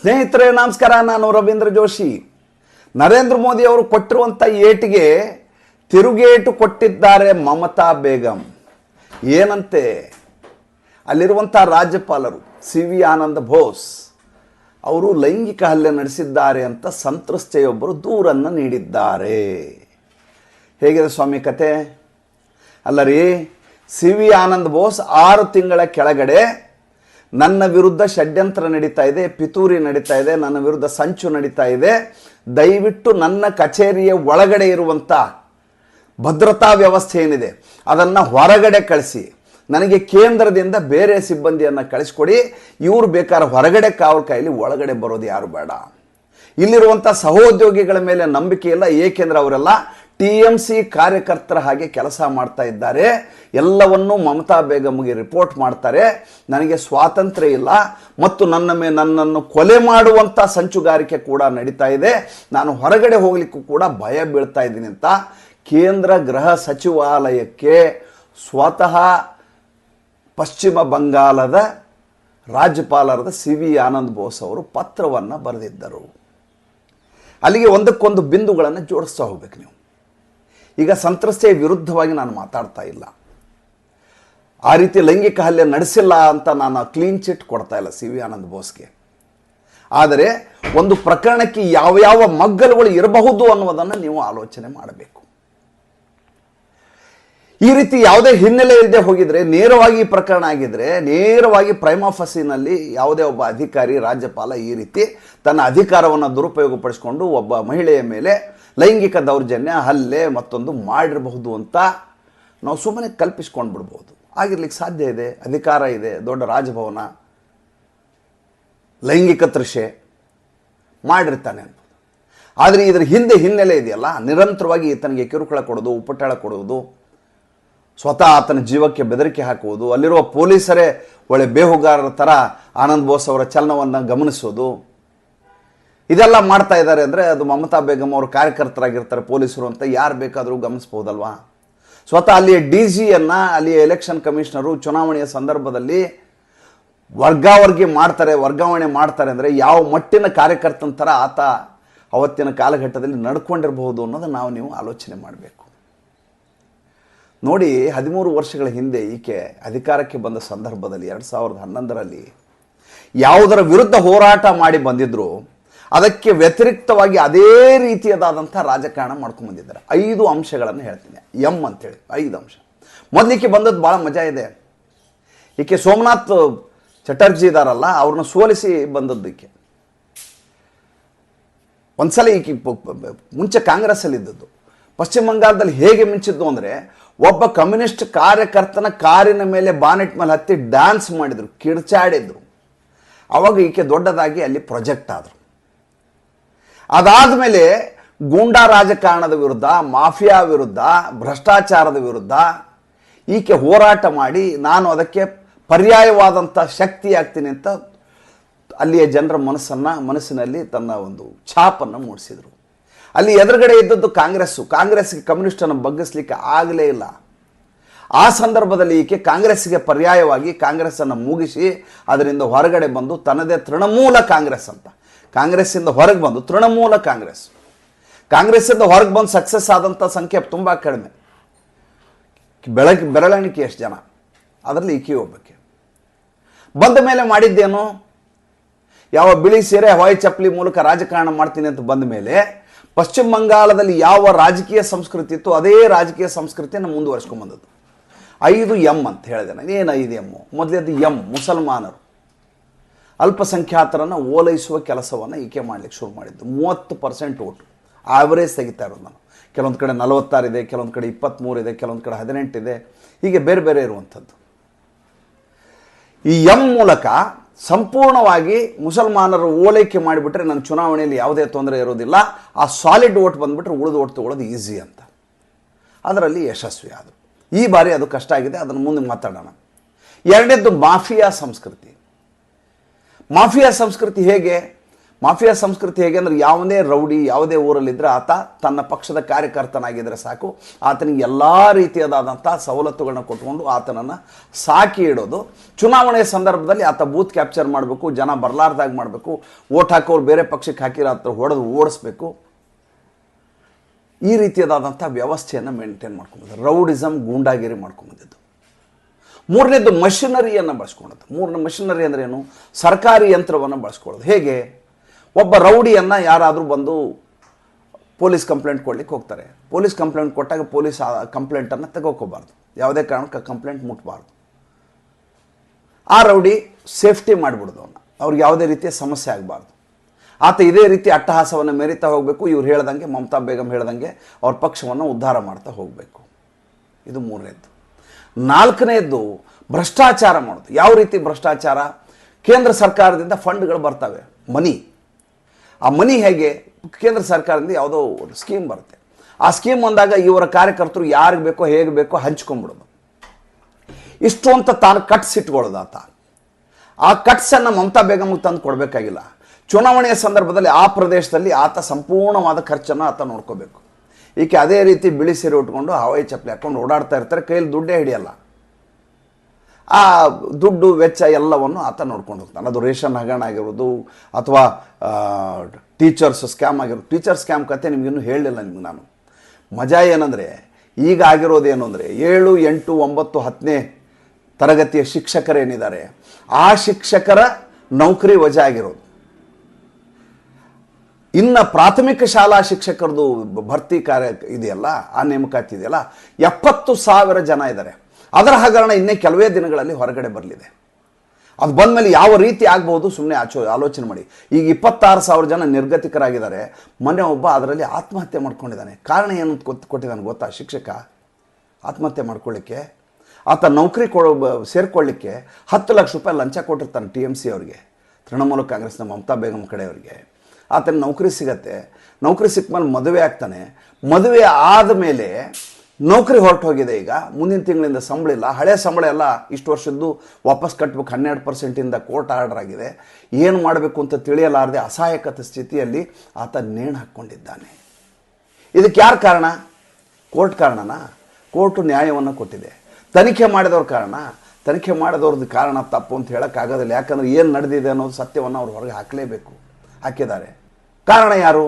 ಸ್ನೇಹಿತರೆ, ನಮಸ್ಕಾರ. ನಾನು ರವೀಂದ್ರ ಜೋಶಿ. ನರೇಂದ್ರ ಮೋದಿ ಅವರು ಕೊಟ್ಟಿರುವಂಥ ಏಟಿಗೆ ತಿರುಗೇಟು ಕೊಟ್ಟಿದ್ದಾರೆ ಮಮತಾ ಬೇಗಂ. ಏನಂತೆ? ಅಲ್ಲಿರುವಂಥ ರಾಜ್ಯಪಾಲರು ಸಿ ವಿ ಆನಂದ ಬೋಸ್ ಅವರು ಲೈಂಗಿಕ ಹಲ್ಲೆ ನಡೆಸಿದ್ದಾರೆ ಅಂತ ಸಂತ್ರಸ್ತೆಯೊಬ್ಬರು ದೂರನ್ನು ನೀಡಿದ್ದಾರೆ. ಹೇಗಿದೆ ಸ್ವಾಮಿ ಕತೆ? ಅಲ್ಲ ರೀ ಸಿ ವಿ ಆನಂದ್ ಬೋಸ್ ಆರು ತಿಂಗಳ ಕೆಳಗಡೆ ನನ್ನ ವಿರುದ್ಧ ಷಡ್ಯಂತ್ರ ನಡೀತಾ ಇದೆ, ಪಿತೂರಿ ನಡೀತಾ ಇದೆ, ನನ್ನ ವಿರುದ್ಧ ಸಂಚು ನಡೀತಾ ಇದೆ. ದಯವಿಟ್ಟು ನನ್ನ ಕಚೇರಿಯ ಒಳಗಡೆ ಇರುವಂಥ ಭದ್ರತಾ ವ್ಯವಸ್ಥೆ ಏನಿದೆ, ಅದನ್ನು ಹೊರಗಡೆ ಕಳಿಸಿ. ನನಗೆ ಕೇಂದ್ರದಿಂದ ಬೇರೆ ಸಿಬ್ಬಂದಿಯನ್ನು ಕಳಿಸ್ಕೊಡಿ. ಇವರು ಬೇಕಾದ್ರೆ ಹೊರಗಡೆ ಕಾವಲು ಕಾಯಿಲಿ, ಒಳಗಡೆ ಬರೋದು ಯಾರು ಬೇಡ. ಇಲ್ಲಿರುವಂಥ ಸಹೋದ್ಯೋಗಿಗಳ ಮೇಲೆ ನಂಬಿಕೆ ಇಲ್ಲ, ಏಕೆಂದರೆ ಅವರೆಲ್ಲ ಟಿ ಎಂ ಸಿ ಕಾರ್ಯಕರ್ತರ ಹಾಗೆ ಕೆಲಸ ಮಾಡ್ತಾ ಇದ್ದಾರೆ. ಎಲ್ಲವನ್ನೂ ಮಮತಾ ಬೇಗಮ್ಗೆ ರಿಪೋರ್ಟ್ ಮಾಡ್ತಾರೆ. ನನಗೆ ಸ್ವಾತಂತ್ರ್ಯ ಇಲ್ಲ. ಮತ್ತು ನನ್ನ ಮೇ, ನನ್ನನ್ನು ಕೊಲೆ ಮಾಡುವಂಥ ಸಂಚುಗಾರಿಕೆ ಕೂಡ ನಡೀತಾ ಇದೆ. ನಾನು ಹೊರಗಡೆ ಹೋಗಲಿಕ್ಕೂ ಕೂಡ ಭಯ ಬೀಳ್ತಾ ಇದ್ದೀನಿ ಅಂತ ಕೇಂದ್ರ ಗೃಹ ಸಚಿವಾಲಯಕ್ಕೆ ಸ್ವತಃ ಪಶ್ಚಿಮ ಬಂಗಾಲದ ರಾಜ್ಯಪಾಲರಾದ ಸಿ ವಿ ಆನಂದ್ ಬೋಸ್ ಅವರು ಪತ್ರವನ್ನು ಬರೆದಿದ್ದರು. ಅಲ್ಲಿಗೆ ಒಂದಕ್ಕೊಂದು ಬಿಂದುಗಳನ್ನು ಜೋಡಿಸ್ತಾ ಹೋಗ್ಬೇಕು ನೀವು. ಈಗ ಸಂತ್ರಸ್ತೆಯ ವಿರುದ್ಧವಾಗಿ ನಾನು ಮಾತಾಡ್ತಾ ಇಲ್ಲ. ಆ ರೀತಿ ಲೈಂಗಿಕ ಹಲ್ಲೆ ನಡೆಸಿಲ್ಲ ಅಂತ ನಾನು ಕ್ಲೀನ್ ಚಿಟ್ ಕೊಡ್ತಾ ಇಲ್ಲ ಸಿ ವಿ ಆನಂದ್ ಬೋಸ್ಗೆ. ಆದರೆ ಒಂದು ಪ್ರಕರಣಕ್ಕೆ ಯಾವ ಯಾವ ಮಗ್ಗಲುಗಳು ಇರಬಹುದು ಅನ್ನೋದನ್ನು ನೀವು ಆಲೋಚನೆ ಮಾಡಬೇಕು. ಈ ರೀತಿ ಯಾವುದೇ ಹಿನ್ನೆಲೆ ಇಲ್ಲದೆ ಹೋಗಿದ್ರೆ, ನೇರವಾಗಿ ಪ್ರಕರಣ ಆಗಿದ್ರೆ, ನೇರವಾಗಿ ಪ್ರೈಮಾಫಸಿನಲ್ಲಿ ಯಾವುದೇ ಒಬ್ಬ ಅಧಿಕಾರಿ, ರಾಜ್ಯಪಾಲ ಈ ರೀತಿ ತನ್ನ ಅಧಿಕಾರವನ್ನು ದುರುಪಯೋಗಪಡಿಸಿಕೊಂಡು ಒಬ್ಬ ಮಹಿಳೆಯ ಮೇಲೆ ಲೈಂಗಿಕ ದೌರ್ಜನ್ಯ, ಹಲ್ಲೆ ಮತ್ತೊಂದು ಮಾಡಿರಬಹುದು ಅಂತ ನಾವು ಸುಮ್ಮನೆ ಕಲ್ಪಿಸ್ಕೊಂಡು ಬಿಡ್ಬೋದು. ಆಗಿರ್ಲಿಕ್ಕೆ ಸಾಧ್ಯ ಇದೆ, ಅಧಿಕಾರ ಇದೆ, ದೊಡ್ಡ ರಾಜಭವನ, ಲೈಂಗಿಕ ತೃಷೆ ಮಾಡಿರ್ತಾನೆ ಅಂತ ಆದರೆ ಇದರ ಹಿಂದೆ ಹಿನ್ನೆಲೆ ಇದೆಯಲ್ಲ, ನಿರಂತರವಾಗಿ ಈತನಿಗೆ ಕಿರುಕುಳ ಕೊಡೋದು, ಉಪಟಳ ಕೊಡುವುದು ಸ್ವತಃ ಆತನ ಜೀವಕ್ಕೆ ಬೆದರಿಕೆ ಹಾಕುವುದು, ಅಲ್ಲಿರುವ ಪೊಲೀಸರೇ ಒಳ್ಳೆ ಬೇಹುಗಾರರ ಥರ ಆನಂದ್ ಬೋಸ್ ಅವರ ಚಲನವನ್ನು ಗಮನಿಸೋದು ಇದೆಲ್ಲ ಮಾಡ್ತಾ ಇದ್ದಾರೆ ಅಂದರೆ ಅದು ಮಮತಾ ಬೇಗಂ ಅವರು ಕಾರ್ಯಕರ್ತರಾಗಿರ್ತಾರೆ, ಪೊಲೀಸರು ಅಂತ ಯಾರು ಬೇಕಾದರೂ ಗಮನಿಸ್ಬೋದಲ್ವಾ? ಸ್ವತಃ ಅಲ್ಲಿಯ ಡಿ ಜಿಯನ್ನು, ಅಲ್ಲಿಯ ಎಲೆಕ್ಷನ್ ಕಮಿಷನರು ಚುನಾವಣೆಯ ಸಂದರ್ಭದಲ್ಲಿ ವರ್ಗಾವರ್ಗಿ ಮಾಡ್ತಾರೆ, ವರ್ಗಾವಣೆ ಮಾಡ್ತಾರೆ ಅಂದರೆ ಯಾವ ಮಟ್ಟಿನ ಕಾರ್ಯಕರ್ತನ ಥರ ಆತ ಅವತ್ತಿನ ಕಾಲಘಟ್ಟದಲ್ಲಿ ನಡ್ಕೊಂಡಿರಬಹುದು ಅನ್ನೋದು ನಾವು ನೀವು ಆಲೋಚನೆ ಮಾಡಬೇಕು. ನೋಡಿ, ಹದಿಮೂರು ವರ್ಷಗಳ ಹಿಂದೆ ಈಕೆ ಅಧಿಕಾರಕ್ಕೆ ಬಂದ ಸಂದರ್ಭದಲ್ಲಿ ಎರಡು ಸಾವಿರದ ಹನ್ನೊಂದರಲ್ಲಿ ಯಾವುದರ ವಿರುದ್ಧ ಹೋರಾಟ ಮಾಡಿ ಬಂದಿದ್ರು ಅದಕ್ಕೆ ವ್ಯತಿರಿಕ್ತವಾಗಿ ಅದೇ ರೀತಿಯದಾದಂಥ ರಾಜಕಾರಣ ಮಾಡ್ಕೊಂಡು ಬಂದಿದ್ದಾರೆ. ಐದು ಅಂಶಗಳನ್ನು ಹೇಳ್ತೀನಿ. ಎಂ ಅಂತೇಳಿ, ಐದು ಅಂಶ. ಮೊದಲಿಕ್ಕೆ ಬಂದದ್ದು ಭಾಳ ಮಜಾ ಇದೆ. ಈಕೆ ಸೋಮನಾಥ್ ಚಟರ್ಜಿ ಇದಾರಲ್ಲ, ಅವ್ರನ್ನ ಸೋಲಿಸಿ ಬಂದದ್ದಕ್ಕೆ ಒಂದ್ಸಲ ಈಕೆ ಮುಂಚೆ ಪ- ಪ- ಮುಂಚೆ ಕಾಂಗ್ರೆಸ್ಸಲ್ಲಿ ಇದ್ದದ್ದು. ಪಶ್ಚಿಮ ಬಂಗಾಳದಲ್ಲಿ ಹೇಗೆ ಮಿಂಚಿದ್ದು ಅಂದರೆ, ಒಬ್ಬ ಕಮ್ಯುನಿಸ್ಟ್ ಕಾರ್ಯಕರ್ತನ ಕಾರಿನ ಮೇಲೆ ಬಾನೆಟ್ ಮೇಲೆ ಹತ್ತಿ ಡ್ಯಾನ್ಸ್ ಮಾಡಿದರು, ಕಿರ್ಚಾಡಿದ್ರು. ಅವಾಗ ಈಕೆ ದೊಡ್ಡದಾಗಿ ಅಲ್ಲಿ ಪ್ರೊಜೆಕ್ಟ್ ಆದರು. ಅದಾದಮೇಲೆ ಗೂಂಡಾ ರಾಜಕಾರಣದ ವಿರುದ್ಧ, ಮಾಫಿಯಾ ವಿರುದ್ಧ, ಭ್ರಷ್ಟಾಚಾರದ ವಿರುದ್ಧ ಈಕೆ ಹೋರಾಟ ಮಾಡಿ ನಾನು ಅದಕ್ಕೆ ಪರ್ಯಾಯವಾದಂಥ ಶಕ್ತಿ ಆಗ್ತೀನಿ ಅಂತ ಅಲ್ಲಿಯ ಜನರ ಮನಸ್ಸನ್ನು, ಮನಸ್ಸಿನಲ್ಲಿ ತನ್ನ ಒಂದು ಛಾಪನ್ನು ಮೂಡಿಸಿದರು. ಅಲ್ಲಿ ಎದುರುಗಡೆ ಇದ್ದದ್ದು ಕಾಂಗ್ರೆಸ್ಸು. ಕಾಂಗ್ರೆಸ್ಗೆ ಕಮ್ಯುನಿಸ್ಟನ್ನು ಬಗ್ಗಿಸ್ಲಿಕ್ಕೆ ಆಗಲೇ ಇಲ್ಲ. ಆ ಸಂದರ್ಭದಲ್ಲಿ ಈಕೆ ಕಾಂಗ್ರೆಸ್ಸಿಗೆ ಪರ್ಯಾಯವಾಗಿ ಕಾಂಗ್ರೆಸ್ಸನ್ನು ಮುಗಿಸಿ, ಅದರಿಂದ ಹೊರಗಡೆ ಬಂದು ತನ್ನದೇ ತೃಣಮೂಲ ಕಾಂಗ್ರೆಸ್ ಅಂತ. ಕಾಂಗ್ರೆಸ್ಸಿಂದ ಹೊರಗೆ ಬಂದು, ತೃಣಮೂಲ ಕಾಂಗ್ರೆಸ್. ಕಾಂಗ್ರೆಸ್ಸಿಂದ ಹೊರಗೆ ಬಂದು ಸಕ್ಸಸ್ ಆದಂಥ ಸಂಖ್ಯೆ ತುಂಬ ಕಡಿಮೆ. ಬೆಳಗ್ಗೆ ಬೆರಳೆಣಿಕೆ ಎಷ್ಟು ಜನ? ಅದರಲ್ಲಿ ಈಕೆ ಒಬ್ಬಕ್ಕೆ. ಬಂದ ಮೇಲೆ ಮಾಡಿದ್ದೇನು? ಯಾವ ಬಿಳಿ ಸೀರೆ, ಹವಾಯಿ ಚಪ್ಪಲಿ ಮೂಲಕ ರಾಜಕಾರಣ ಮಾಡ್ತೀನಿ ಅಂತ ಬಂದ ಮೇಲೆ, ಪಶ್ಚಿಮ ಬಂಗಾಳದಲ್ಲಿ ಯಾವ ರಾಜಕೀಯ ಸಂಸ್ಕೃತಿ ಇತ್ತು ಅದೇ ರಾಜಕೀಯ ಸಂಸ್ಕೃತಿಯನ್ನು ಮುಂದುವರಿಸ್ಕೊಂಡ್ಬಂದದ್ದು ಐದು ಎಂ ಅಂತ ಹೇಳಿದೆ ನಾನು. ಏನು ಐದು ಎಮ್ಮು? ಮೊದಲೇದು ಎಂ ಮುಸಲ್ಮಾನರು. ಅಲ್ಪಸಂಖ್ಯಾತರನ್ನು ಓಲೈಸುವ ಕೆಲಸವನ್ನು ಈಕೆ ಮಾಡಲಿಕ್ಕೆ ಶುರು ಮಾಡಿದ್ದು. ಮೂವತ್ತು ಪರ್ಸೆಂಟ್ ಓಟು. ಆವರೇಜ್ ತೆಗಿತಾ ಇರೋದು ನಾನು. ಕೆಲವೊಂದು ಕಡೆ ನಲವತ್ತಾರಿದೆ ಕೆಲವೊಂದು ಕಡೆ ಇಪ್ಪತ್ತ್ಮೂರು ಇದೆ, ಕೆಲವೊಂದು ಕಡೆ ಹದಿನೆಂಟಿದೆ ಹೀಗೆ ಬೇರೆ ಬೇರೆ ಇರುವಂಥದ್ದು. ಈ ಎಂ ಮೂಲಕ ಸಂಪೂರ್ಣವಾಗಿ ಮುಸಲ್ಮಾನರು ಓಲೈಕೆ ಮಾಡಿಬಿಟ್ರೆ ನನ್ನ ಚುನಾವಣೆಯಲ್ಲಿ ಯಾವುದೇ ತೊಂದರೆ ಇರೋದಿಲ್ಲ. ಆ ಸಾಲಿಡ್ ಓಟ್ ಬಂದುಬಿಟ್ರೆ ಉಳಿದು ಓಟ್ ತೊಗೊಳ್ಳೋದು ಈಸಿ ಅಂತ. ಅದರಲ್ಲಿ ಯಶಸ್ವಿ ಆದರು ಈ ಬಾರಿ ಅದು ಕಷ್ಟ ಆಗಿದೆ, ಅದನ್ನು ಮುಂದೆ ಮಾತಾಡೋಣ. ಎರಡನೇದ್ದು ಮಾಫಿಯಾ ಸಂಸ್ಕೃತಿ. ಮಾಫಿಯಾ ಸಂಸ್ಕೃತಿ ಹೇಗೆ? ಮಾಫಿಯಾ ಸಂಸ್ಕೃತಿ ಹೇಗೆ ಅಂದರೆ ಯಾವುದೇ ರೌಡಿ, ಯಾವುದೇ ಊರಲ್ಲಿದ್ದರೆ ಆತ ತನ್ನ ಪಕ್ಷದ ಕಾರ್ಯಕರ್ತನಾಗಿದ್ದರೆ ಸಾಕು. ಆತನಿಗೆ ಎಲ್ಲ ರೀತಿಯಾದಂಥ ಸವಲತ್ತುಗಳನ್ನ ಕೊಟ್ಕೊಂಡು ಆತನನ್ನು ಸಾಕಿ ಇಡೋದು. ಚುನಾವಣೆಯ ಸಂದರ್ಭದಲ್ಲಿ ಆತ ಬೂತ್ ಕ್ಯಾಪ್ಚರ್ ಮಾಡಬೇಕು, ಜನ ಬರಲಾರ್ದಾಗ ಮಾಡಬೇಕು ಓಟ್ ಹಾಕೋರು ಬೇರೆ ಪಕ್ಷಕ್ಕೆ ಹಾಕಿರೋ ಹತ್ರ ಹೊಡೆದು ಓಡಿಸ್ಬೇಕು. ಈ ರೀತಿಯಾದಂಥ ವ್ಯವಸ್ಥೆಯನ್ನು ಮೇಂಟೈನ್ ಮಾಡ್ಕೊಂಬಂದಿದ್ದು ರೌಡಿಸಮ್ ಗೂಂಡಾಗಿರಿ ಮಾಡ್ಕೊಂಬಂದಿದ್ದು. ಮೂರನೇದು ಮಷಿನರಿಯನ್ನು ಬಳಸ್ಕೊಳ್ಳೋದು. ಮೂರನೇ ಮಷಿನರಿ ಅಂದ್ರೆ ಏನು? ಸರ್ಕಾರಿ ಯಂತ್ರವನ್ನು ಬಳಸ್ಕೊಳ್ಳೋದು. ಹೇಗೆ? ಒಬ್ಬ ರೌಡಿಯನ್ನು ಯಾರಾದರೂ ಬಂದು ಪೊಲೀಸ್ ಕಂಪ್ಲೇಂಟ್ ಕೊಡ್ಲಿಕ್ಕೆ ಹೋಗ್ತಾರೆ. ಪೊಲೀಸ್ ಕಂಪ್ಲೇಂಟ್ ಕೊಟ್ಟಾಗ ಪೊಲೀಸ್ ಆ ಕಂಪ್ಲೇಂಟನ್ನು ತೆಗೋಕೋಬಾರ್ದು ಯಾವುದೇ ಕಾರಣಕ್ಕೆ ಕಂಪ್ಲೇಂಟ್ ಮುಟ್ಬಾರ್ದು. ಆ ರೌಡಿ ಸೇಫ್ಟಿ ಮಾಡಿಬಿಡೋದು ಅವನ್ನ ಅವ್ರಿಗೆ ಯಾವುದೇ ರೀತಿಯ ಸಮಸ್ಯೆ ಆಗಬಾರ್ದು. ಆತ ಇದೇ ರೀತಿ ಅಟ್ಟಹಾಸವನ್ನು ಮೆರಿತಾ ಹೋಗಬೇಕು. ಇವ್ರು ಹೇಳ್ದಂಗೆ ಮಮತಾ ಬೇಗಂ ಹೇಳ್ದಂಗೆ ಅವ್ರ ಪಕ್ಷವನ್ನು ಉದ್ಧಾರ ಮಾಡ್ತಾ ಹೋಗಬೇಕು. ಇದು ಮೂರನೇದ್ದು ನಾಲ್ಕನೇದ್ದು ಭ್ರಷ್ಟಾಚಾರ ಮಾಡೋದು. ಯಾವ ರೀತಿ ಭ್ರಷ್ಟಾಚಾರ? ಕೇಂದ್ರ ಸರ್ಕಾರದಿಂದ ಫಂಡ್ಗಳು ಬರ್ತವೆ. ಮನಿ. ಆ ಮನಿ ಹೇಗೆ? ಕೇಂದ್ರ ಸರ್ಕಾರದಿಂದ ಯಾವುದೋ ಒಂದು ಸ್ಕೀಮ್ ಬರುತ್ತೆ. ಆ ಸ್ಕೀಮ್ ಬಂದಾಗ ಇವರ ಕಾರ್ಯಕರ್ತರು ಯಾರಿಗೆ ಬೇಕೋ, ಹೇಗೆ ಬೇಕೋ ಹಂಚ್ಕೊಂಡ್ಬಿಡೋದು. ಇಷ್ಟು ಅಂತ ತಾನು ಕಟ್ಸಿಟ್ಕೊಳ್ಳೋದು ಆತ. ಆ ಕಟ್ಸನ್ನು ಮಮತಾ ಬೇಗಮ್ಗೆ ತಂದು ಕೊಡಬೇಕಾಗಿಲ್ಲ. ಚುನಾವಣೆಯ ಸಂದರ್ಭದಲ್ಲಿ ಆ ಪ್ರದೇಶದಲ್ಲಿ ಆತ ಸಂಪೂರ್ಣವಾದ ಖರ್ಚನ್ನು ಆತ ನೋಡ್ಕೋಬೇಕು. ಈಕೆ ಅದೇ ರೀತಿ ಬಿಳಿ ಸೀರೆ ಉಟ್ಕೊಂಡು ಹವಾಯಿ ಚಪ್ಪಲಿ ಹಾಕ್ಕೊಂಡು ಓಡಾಡ್ತಾ ಇರ್ತಾರೆ ಕೈಯಲ್ಲಿ ದುಡ್ಡೇ ಹಿಡಿಯಲ್ಲ. ಆ ದುಡ್ಡು, ವೆಚ್ಚ ಎಲ್ಲವನ್ನು ಆತ ನೋಡ್ಕೊಂಡು ಹೋಗ್ತಾನೆ. ಅದು ರೇಷನ್ ಹಗರಣ ಆಗಿರೋದು, ಅಥವಾ ಟೀಚರ್ಸ್ ಸ್ಕ್ಯಾಮ್ ಆಗಿರೋದು. ಟೀಚರ್ ಸ್ಕ್ಯಾಮ್ ಕತೆ ನಿಮಗಿನ್ನೂ ಹೇಳಲಿಲ್ಲ ನಿಮ್ಗೆ ನಾನು. ಮಜಾ ಏನಂದರೆ, ಈಗ ಆಗಿರೋದೇನು ಅಂದರೆ, ಏಳು, ಎಂಟು, ಒಂಬತ್ತು, ಹತ್ತನೇ ತರಗತಿಯ ಶಿಕ್ಷಕರೇನಿದ್ದಾರೆ, ಆ ಶಿಕ್ಷಕರ ನೌಕರಿ ವಜಾ ಆಗಿರೋದು. ಇನ್ನು ಪ್ರಾಥಮಿಕ ಶಾಲಾ ಶಿಕ್ಷಕರದು ಭರ್ತಿ ಕಾರ್ಯ ಇದೆಯಲ್ಲ, ಆ ನೇಮಕಾತಿ ಇದೆಯಲ್ಲ, ಎಪ್ಪತ್ತು ಸಾವಿರ ಜನ ಇದ್ದಾರೆ. ಅದರ ಹಗರಣ ಇನ್ನೇ ಕೆಲವೇ ದಿನಗಳಲ್ಲಿ ಹೊರಗಡೆ ಬರಲಿದೆ. ಅದು ಬಂದಮೇಲೆ ಯಾವ ರೀತಿ ಆಗ್ಬೋದು ಸುಮ್ಮನೆ ಆಚೋ, ಆಲೋಚನೆ ಮಾಡಿ. ಈಗ ಇಪ್ಪತ್ತಾರು ಸಾವಿರ ಜನ ನಿರ್ಗತಿಕರಾಗಿದ್ದಾರೆ. ಮೊನ್ನೆ ಒಬ್ಬ ಅದರಲ್ಲಿ ಆತ್ಮಹತ್ಯೆ ಮಾಡ್ಕೊಂಡಿದ್ದಾನೆ. ಕಾರಣ ಏನು ಗೊತ್ತು ಕೊಟ್ಟಿದ್ದಾನೆ ಗೊತ್ತಾ ಶಿಕ್ಷಕ? ಆತ್ಮಹತ್ಯೆ ಮಾಡ್ಕೊಳ್ಳಿಕ್ಕೆ. ಆತ ನೌಕರಿ ಸೇರಿಕೊಳ್ಳಿಕ್ಕೆ ಸೇರ್ಕೊಳ್ಳಿಕ್ಕೆ ಹತ್ತು ಲಕ್ಷ ರೂಪಾಯಿ ಲಂಚ ಕೊಟ್ಟಿರ್ತಾನೆ ಟಿ ಎಂ ಸಿ ಅವರಿಗೆ, ತೃಣಮೂಲ ಕಾಂಗ್ರೆಸ್ನ ಮಮತಾ ಬೇಗಂ ಕಡೆಯವರಿಗೆ. ಆತನ ನೌಕರಿ ಸಿಗತ್ತೆ. ನೌಕರಿ ಸಿಕ್ಕ ಮದುವೆ ಆಗ್ತಾನೆ. ಮದುವೆ ಆದ ಮೇಲೆ ನೌಕರಿ ಹೊರಟು ಹೋಗಿದೆ ಈಗ. ಮುಂದಿನ ತಿಂಗಳಿಂದ ಸಂಬಳ ಇಲ್ಲ. ಹಳೆ ಸಂಬಳ ಎಲ್ಲ ಇಷ್ಟು ವರ್ಷದ್ದು ವಾಪಸ್ ಕಟ್ಟಬೇಕು ಹನ್ನೆರಡು ಪರ್ಸೆಂಟಿಂದ ಕೋರ್ಟ್ ಆರ್ಡರ್ ಆಗಿದೆ. ಏನು ಮಾಡಬೇಕು ಅಂತ ತಿಳಿಯಲಾರದೆ ಅಸಹಾಯಕತ ಸ್ಥಿತಿಯಲ್ಲಿ ಆತ ನೇಣು ಹಾಕ್ಕೊಂಡಿದ್ದಾನೆ. ಇದಕ್ಕೆ ಯಾರು ಕಾರಣ? ಕೋರ್ಟ್ ಕಾರಣನಾ? ಕೋರ್ಟು ನ್ಯಾಯವನ್ನು ಕೊಟ್ಟಿದೆ. ತನಿಖೆ ಮಾಡಿದವ್ರ ಕಾರಣ? ತನಿಖೆ ಮಾಡಿದವ್ರದ್ದು ಕಾರಣ ತಪ್ಪು ಅಂತ ಹೇಳೋಕ್ಕಾಗೋದಿಲ್ಲ. ಯಾಕಂದರೆ ಏನು ನಡೆದಿದೆ ಅನ್ನೋದು ಸತ್ಯವನ್ನು ಅವ್ರು ಹೊರಗೆ ಹಾಕಲೇಬೇಕು. ಹಾಕಿದ್ದಾರೆ. ಕಾರಣ ಯಾರು?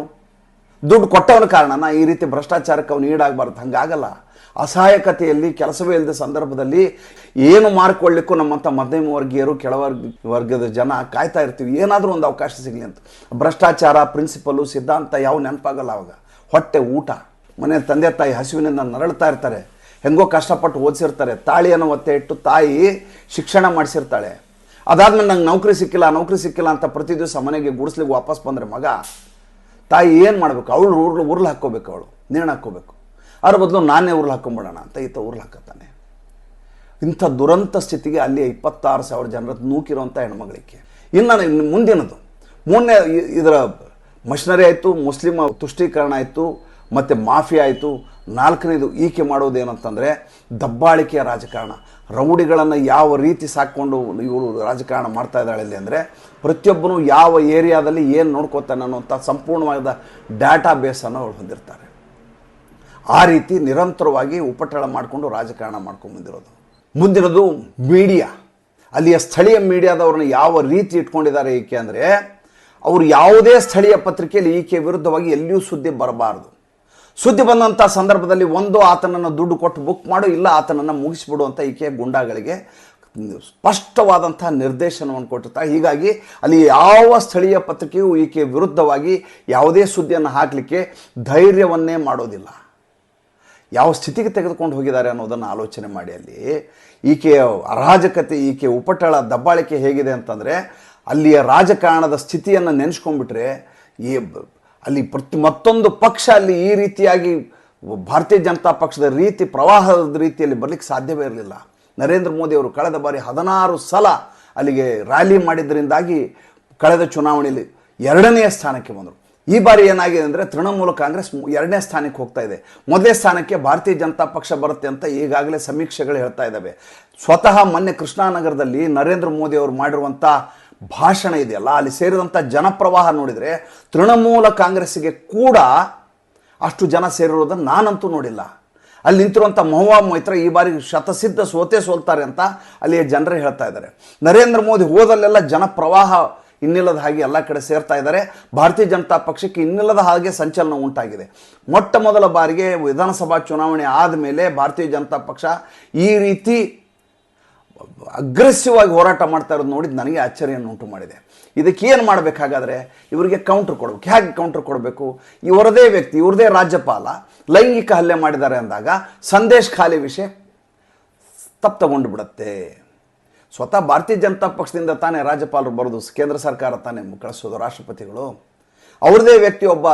ದುಡ್ಡು ಕೊಟ್ಟವನ ಕಾರಣನ ಈ ರೀತಿ ಭ್ರಷ್ಟಾಚಾರಕ್ಕೆ ಅವನು ಈಡಾಗಬಾರ್ದು. ಹಂಗಾಗಲ್ಲ. ಅಸಹಾಯಕತೆಯಲ್ಲಿ ಕೆಲಸವೇ ಇಲ್ಲದ ಸಂದರ್ಭದಲ್ಲಿ ಏನು ಮಾರ್ಕೊಳ್ಳಿಕ್ಕೂ ನಮ್ಮಂಥ ಮಧ್ಯಮ ವರ್ಗೀಯರು, ಕೆಳವರ್ಗ ವರ್ಗದ ಜನ ಕಾಯ್ತಾ ಇರ್ತೀವಿ. ಏನಾದರೂ ಒಂದು ಅವಕಾಶ ಸಿಗಲಿ ಅಂತ. ಭ್ರಷ್ಟಾಚಾರ ಪ್ರಿನ್ಸಿಪಲು ಸಿದ್ಧಾಂತ ಯಾವ ನೆನಪಾಗಲ್ಲ ಅವಾಗ. ಹೊಟ್ಟೆ ಊಟ. ಮನೆ ತಂದೆ, ತಾಯಿ ಹಸಿವಿನಿಂದ ನರಳ್ತಾ ಇರ್ತಾರೆ. ಹೆಂಗೋ ಕಷ್ಟಪಟ್ಟು ಓದಿಸಿರ್ತಾರೆ. ತಾಳಿಯನ್ನು ಒತ್ತೆ ಇಟ್ಟು ತಾಯಿ ಶಿಕ್ಷಣ ಮಾಡಿಸಿರ್ತಾಳೆ. ಅದಾದ್ಮೇಲೆ ನಂಗೆ ನೌಕರಿ ಸಿಕ್ಕಿಲ್ಲ ನೌಕರಿ ಸಿಕ್ಕಿಲ್ಲ ಅಂತ ಪ್ರತಿ ದಿವಸ ಮನೆಗೆ ಗುಡಿಸ್ಲಿಕ್ಕೆ ವಾಪಸ್ ಬಂದರೆ ಮಗ ತಾಯಿ ಏನು ಮಾಡಬೇಕು? ಅವಳು ಉರ್ಲು ಉರ್ಲು ಹಾಕ್ಕೋಬೇಕು ಅವಳು. ನೇಣು ಹಾಕ್ಕೋಬೇಕು. ಅದ್ರ ಬದಲು ನಾನೇ ಉರ್ಲು ಹಾಕ್ಕೊಂಬಿಡೋಣ ಅಂತ ಈತ ಉರ್ಲು ಹಾಕತ್ತಾನೆ. ಇಂಥ ದುರಂತ ಸ್ಥಿತಿಗೆ ಅಲ್ಲಿ ಇಪ್ಪತ್ತಾರು ಸಾವಿರ ಜನರ ನೂಕಿರುವಂಥ ಹೆಣ್ಮಗಳಿಗೆ ಇನ್ನು ಮುಂದಿನದು. ಮೂರನೇ ಇದರ ಮಷನರಿ ಆಯಿತು ಮುಸ್ಲಿಂ ತುಷ್ಟೀಕರಣ ಆಯಿತು, ಮತ್ತು ಮಾಫಿ ಆಯಿತು. ನಾಲ್ಕನೇದು ಈಕೆ ಮಾಡೋದೇನಂತಂದರೆ ದಬ್ಬಾಳಿಕೆಯ ರಾಜಕಾರಣ. ರೌಡಿಗಳನ್ನು ಯಾವ ರೀತಿ ಸಾಕ್ಕೊಂಡು ಇವರು ರಾಜಕಾರಣ ಮಾಡ್ತಾ ಇದ್ದಾಳೆ ಇಲ್ಲಿ ಅಂದರೆ ಪ್ರತಿಯೊಬ್ಬನು ಯಾವ ಏರಿಯಾದಲ್ಲಿ ಏನು ನೋಡ್ಕೋತಾನೆ ಅನ್ನೋಂಥ ಸಂಪೂರ್ಣವಾದ ಡಾಟಾ ಬೇಸನ್ನು ಅವಳು ಹೊಂದಿರ್ತಾರೆ. ಆ ರೀತಿ ನಿರಂತರವಾಗಿ ಉಪಟಳ ಮಾಡಿಕೊಂಡು ರಾಜಕಾರಣ ಮಾಡ್ಕೊಂಡು ಬಂದಿರೋದು. ಮುಂದಿನದು ಮೀಡಿಯಾ. ಅಲ್ಲಿಯ ಸ್ಥಳೀಯ ಮೀಡಿಯಾದವ್ರನ್ನ ಯಾವ ರೀತಿ ಇಟ್ಕೊಂಡಿದ್ದಾರೆ ಈಕೆ ಅಂದರೆ, ಅವರು ಯಾವುದೇ ಸ್ಥಳೀಯ ಪತ್ರಿಕೆಯಲ್ಲಿ ಈಕೆ ವಿರುದ್ಧವಾಗಿ ಎಲ್ಲಿಯೂ ಸುದ್ದಿ ಬರಬಾರದು. ಸುದ್ದಿ ಬಂದಂಥ ಸಂದರ್ಭದಲ್ಲಿ ಒಂದು ಆತನನ್ನು ದುಡ್ಡು ಕೊಟ್ಟು ಬುಕ್ ಮಾಡು, ಇಲ್ಲ ಆತನನ್ನು ಮುಗಿಸಿಬಿಡು ಅಂತ ಈಕೆ ಗುಂಡಾಗಳಿಗೆ ಸ್ಪಷ್ಟವಾದಂತಹ ನಿರ್ದೇಶನವನ್ನು ಕೊಟ್ಟಿರ್ತಾರೆ. ಹೀಗಾಗಿ ಅಲ್ಲಿ ಯಾವ ಸ್ಥಳೀಯ ಪತ್ರಿಕೆಯೂ ಈಕೆ ವಿರುದ್ಧವಾಗಿ ಯಾವುದೇ ಸುದ್ದಿಯನ್ನು ಹಾಕಲಿಕ್ಕೆ ಧೈರ್ಯವನ್ನೇ ಮಾಡೋದಿಲ್ಲ. ಯಾವ ಸ್ಥಿತಿಗೆ ತೆಗೆದುಕೊಂಡು ಹೋಗಿದ್ದಾರೆ ಅನ್ನೋದನ್ನು ಆಲೋಚನೆ ಮಾಡಿ ಅಲ್ಲಿ. ಈಕೆಯ ಅರಾಜಕತೆ, ಈಕೆ ಉಪಟಳ ದಬ್ಬಾಳಿಕೆ ಹೇಗಿದೆ ಅಂತಂದರೆ ಅಲ್ಲಿಯ ರಾಜಕಾರಣದ ಸ್ಥಿತಿಯನ್ನು ನೆನೆಸ್ಕೊಂಡ್ಬಿಟ್ರೆ ಈ ಅಲ್ಲಿ ಪ್ರತಿ ಮತ್ತೊಂದು ಪಕ್ಷ ಅಲ್ಲಿ ಈ ರೀತಿಯಾಗಿ ಭಾರತೀಯ ಜನತಾ ಪಕ್ಷದ ರೀತಿ ಪ್ರವಾಹದ ರೀತಿಯಲ್ಲಿ ಬರಲಿಕ್ಕೆ ಸಾಧ್ಯವೇ ಇರಲಿಲ್ಲ. ನರೇಂದ್ರ ಮೋದಿ ಅವರು ಕಳೆದ ಬಾರಿ ಹದಿನಾರು ಸಲ ಅಲ್ಲಿಗೆ ರ್ಯಾಲಿ ಮಾಡಿದ್ದರಿಂದಾಗಿ ಕಳೆದ ಚುನಾವಣೆಯಲ್ಲಿ ಎರಡನೆಯ ಸ್ಥಾನಕ್ಕೆ ಬಂದರು. ಈ ಬಾರಿ ಏನಾಗಿದೆ ಅಂದರೆ ತೃಣಮೂಲ ಕಾಂಗ್ರೆಸ್ ಎರಡನೇ ಸ್ಥಾನಕ್ಕೆ ಹೋಗ್ತಾ ಇದೆ. ಮೊದಲನೇ ಸ್ಥಾನಕ್ಕೆ ಭಾರತೀಯ ಜನತಾ ಪಕ್ಷ ಬರುತ್ತೆ ಅಂತ ಈಗಾಗಲೇ ಸಮೀಕ್ಷೆಗಳು ಹೇಳ್ತಾ ಇದ್ದಾವೆ. ಸ್ವತಃ ಮೊನ್ನೆ ಕೃಷ್ಣಾನಗರದಲ್ಲಿ ನರೇಂದ್ರ ಮೋದಿ ಅವರು ಮಾಡಿರುವಂಥ ಭಾಷಣ ಇದೆಯಲ್ಲ ಅಲ್ಲಿ ಸೇರಿದಂಥ ಜನಪ್ರವಾಹ ನೋಡಿದರೆ ತೃಣಮೂಲ ಕಾಂಗ್ರೆಸ್ಸಿಗೆ ಕೂಡ ಅಷ್ಟು ಜನ ಸೇರಿರೋದನ್ನು ನಾನಂತೂ ನೋಡಿಲ್ಲ. ಅಲ್ಲಿ ನಿಂತಿರುವಂಥ ಮಹುವಾ ಮೊಯ್ತ್ರ ಈ ಬಾರಿ ಶತಸಿದ್ಧ ಸೋತೆ ಸೋಲ್ತಾರೆ ಅಂತ ಅಲ್ಲಿಯ ಜನರೇ ಹೇಳ್ತಾ ಇದ್ದಾರೆ. ನರೇಂದ್ರ ಮೋದಿ ಹೋದಲ್ಲೆಲ್ಲ ಜನಪ್ರವಾಹ ಇನ್ನಿಲ್ಲದ ಹಾಗೆ ಎಲ್ಲ ಕಡೆ ಸೇರ್ತಾ ಇದ್ದಾರೆ. ಭಾರತೀಯ ಜನತಾ ಪಕ್ಷಕ್ಕೆ ಇನ್ನಿಲ್ಲದ ಹಾಗೆ ಸಂಚಲನ ಉಂಟಾಗಿದೆ. ಮೊಟ್ಟ ಮೊದಲ ಬಾರಿಗೆ ವಿಧಾನಸಭಾ ಚುನಾವಣೆ ಆದಮೇಲೆ ಭಾರತೀಯ ಜನತಾ ಪಕ್ಷ ಈ ರೀತಿ ಅಗ್ರೆಸಿವ್ ಆಗಿ ಹೋರಾಟ ಮಾಡ್ತಾ ಇರೋದು ನೋಡಿದ್ದು ನನಗೆ ಆಶ್ಚರ್ಯವನ್ನು ಉಂಟು ಮಾಡಿದೆ. ಇದಕ್ಕೆ ಏನು ಮಾಡಬೇಕಾಗಾದ್ರೆ ಇವರಿಗೆ ಕೌಂಟ್ರ್ ಕೊಡಬೇಕು. ಹೇಗೆ ಕೌಂಟ್ರ್ ಕೊಡಬೇಕು? ಇವರದೇ ವ್ಯಕ್ತಿ, ಇವರದೇ ರಾಜ್ಯಪಾಲ ಲೈಂಗಿಕ ಹಲ್ಲೆ ಮಾಡಿದ್ದಾರೆ ಅಂದಾಗ ಸಂದೇಶ್ ಖಾಲಿ ವಿಷಯ ತಪ್ಪು ತಗೊಂಡು ಬಿಡುತ್ತೆ. ಸ್ವತಃ ಭಾರತೀಯ ಜನತಾ ಪಕ್ಷದಿಂದ ತಾನೇ ರಾಜ್ಯಪಾಲರು ಬರೋದು, ಕೇಂದ್ರ ಸರ್ಕಾರ ತಾನೇ ಕಳಿಸೋದು ರಾಷ್ಟ್ರಪತಿಗಳು. ಅವ್ರದೇ ವ್ಯಕ್ತಿ ಒಬ್ಬ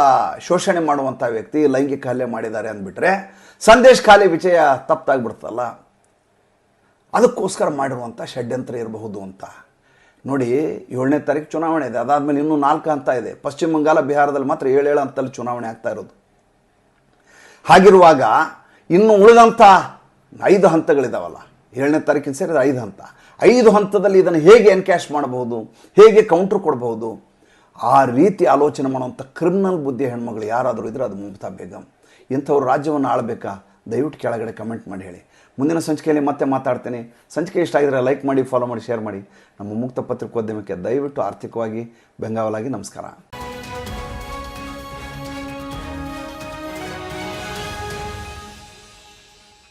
ಶೋಷಣೆ ಮಾಡುವಂಥ ವ್ಯಕ್ತಿ ಲೈಂಗಿಕ ಹಲ್ಲೆ ಮಾಡಿದ್ದಾರೆ ಅಂದ್ಬಿಟ್ರೆ ಸಂದೇಶ್ ಖಾಲಿ ವಿಷಯ ತಪ್ಪಾಗ್ಬಿಡ್ತಲ್ಲ ಅದಕ್ಕೋಸ್ಕರ ಮಾಡಿರುವಂಥ ಷಡ್ಯಂತ್ರ ಇರಬಹುದು ಅಂತ. ನೋಡಿ, ಏಳನೇ ತಾರೀಕು ಚುನಾವಣೆ ಇದೆ. ಅದಾದಮೇಲೆ ಇನ್ನೂ ನಾಲ್ಕು ಹಂತ ಇದೆ. ಪಶ್ಚಿಮ ಬಂಗಾಳ, ಬಿಹಾರದಲ್ಲಿ ಮಾತ್ರ ಏಳೇಳು ಹಂತದಲ್ಲಿ ಚುನಾವಣೆ ಆಗ್ತಾ ಇರೋದು. ಹಾಗಿರುವಾಗ ಇನ್ನು ಉಳಿದಂಥ ಐದು ಹಂತಗಳಿದಾವಲ್ಲ. ಏಳನೇ ತಾರೀಕಿನ ಸೇರಿದ ಐದು ಹಂತ. ಐದು ಹಂತದಲ್ಲಿ ಇದನ್ನು ಹೇಗೆ ಎನ್ಕ್ಯಾಶ್ ಮಾಡಬಹುದು? ಹೇಗೆ ಕೌಂಟ್ರ್ ಕೊಡಬಹುದು? ಆ ರೀತಿ ಆಲೋಚನೆ ಮಾಡುವಂಥ ಕ್ರಿಮಿನಲ್ ಬುದ್ಧಿಯ ಹೆಣ್ಮಗಳು ಯಾರಾದರೂ ಇದ್ರೆ ಅದು ಮಮತಾ ಬೇಗಂ. ಇಂಥವ್ರು ರಾಜ್ಯವನ್ನು ಆಳಬೇಕಾ? ದಯವಿಟ್ಟು ಕೆಳಗಡೆ ಕಮೆಂಟ್ ಮಾಡಿ ಹೇಳಿ. ಮುಂದಿನ ಸಂಚಿಕೆಯಲ್ಲಿ ಮತ್ತೆ ಮಾತಾಡ್ತೇನೆ. ಸಂಚಿಕೆ ಇಷ್ಟ ಆಗಿದ್ರೆ ಲೈಕ್ ಮಾಡಿ ಫಾಲೋ ಮಾಡಿ ಶೇರ್ ಮಾಡಿ. ನಮ್ಮ ಮುಕ್ತ ಪತ್ರಿಕೋದ್ಯಮಕ್ಕೆ ದಯವಿಟ್ಟು ಆರ್ಥಿಕವಾಗಿ ಬೆಂಗಾವಲಾಗಿ ನಮಸ್ಕಾರ.